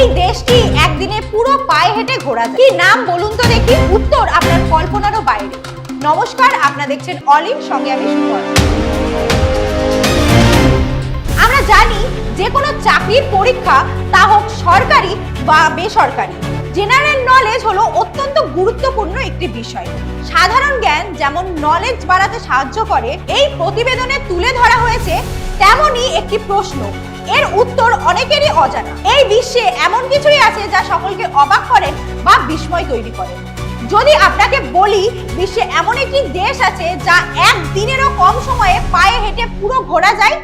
এই দেশটি একদিনে পুরো পায়ে হেঁটে ঘোরা কি নাম বলুন তো দেখি? উত্তর আপনার কল্পনারও বাইরে। নমস্কার, আপনারা দেখছেন অলিভ সঙ্গে আমি সুপর্ণা। আমরা জানি যে কোনো চাকরির পরীক্ষা তা হোক সরকারি বা বেসরকারি জেনারেল নলেজ হলো অত্যন্ত গুরুত্বপূর্ণ একটি বিষয়। সাধারণ জ্ঞান যেমন নলেজ বাড়াতে সাহায্য করে, এই প্রতিবেদনে তুলে ধরা হয়েছে তেমনই একটি প্রশ্ন। এর উত্তর অনেকেরই অজানা। এই বিশ্বে এমন কিছুই আছে যা সকলকে অবাক করেন বা বিস্ময় তৈরি করে। যদি আপনাকে বলি, বিশ্বে এমন একটি দেশ আছে যা এক দিনেরও কম সময়ে পায়ে হেঁটে পুরো ঘোরা যায়,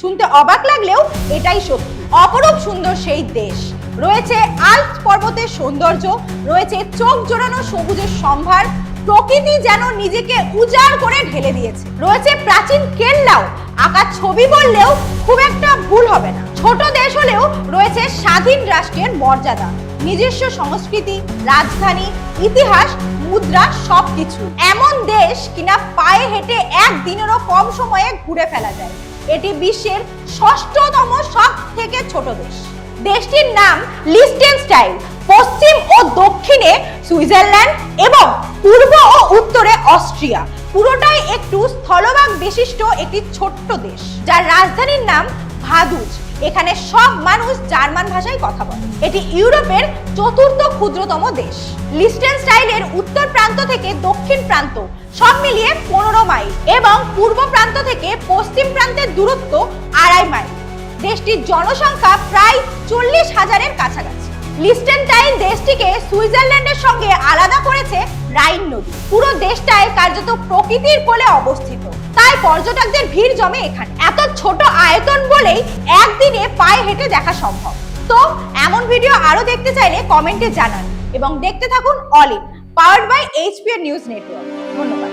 শুনতে অবাক লাগলেও এটাই সত্যি। অপরূপ সুন্দর সেই দেশ। রয়েছে আল্পস পর্বতের সৌন্দর্য, রয়েছে চোখ জোড়ানো সবুজের সম্ভার, প্রকৃতি যেন নিজেকে উজাড় করে ঢেলে দিয়েছে। রয়েছে প্রাচীন কেল্লাও। আঁকা ছবি বললেও খুব একটা ভুল হবে না। ছোট দেশ হলেও রয়েছে স্বাধীন রাষ্ট্রের মর্যাদা। নিজস্ব সংস্কৃতি, রাজধানী, ইতিহাস, মুদ্রা, সবকিছু। এমন দেশ কিনা পায়ে হেঁটে একদিনেরও কম সময়ে ঘুরে ফেলা যায়। এটি বিশ্বের ষষ্ঠতম সব থেকে ছোট দেশ। দেশটির নাম লিস্টেনস্টাইন পশ্চিম ও দক্ষিণে সুইজারল্যান্ড এবং পূর্ব ও উত্তরে অস্ট্রিয়া। পুরোটাই একটু স্থলভাগ বিশিষ্ট একটি ছোট্ট দেশ, যার রাজধানীর নাম ভাদুজ। এখানে সব মানুষ জার্মান ভাষায় কথা বলে। এটি ইউরোপের চতুর্থ ক্ষুদ্রতম দেশ। লিস্টেনস্টাইনের উত্তর প্রান্ত থেকে দক্ষিণ প্রান্ত, সব মিলিয়ে পনেরো মাইল এবং পূর্ব প্রান্ত থেকে পশ্চিম প্রান্তের দূরত্ব আড়াই মাইল। দেশটির জনসংখ্যা প্রায় চল্লিশ হাজারের কাছাকাছি। লিস্টেনটাইন দেশটিকে সুইজারল্যান্ডের সঙ্গে আলাদা করেছে রাইন নদী। পুরো দেশটায় কার্যত প্রকৃতির কোলে অবস্থিত। তাই পর্যটকদের ভিড় জমে এখানে। এত ছোট আয়তন বলেই একদিনে পায়ে হেঁটে দেখা সম্ভব। তো এমন ভিডিও আরও দেখতে চাইলে কমেন্টে জানান এবং দেখতে থাকুন all in powered by HPA news network ধন্যবাদ।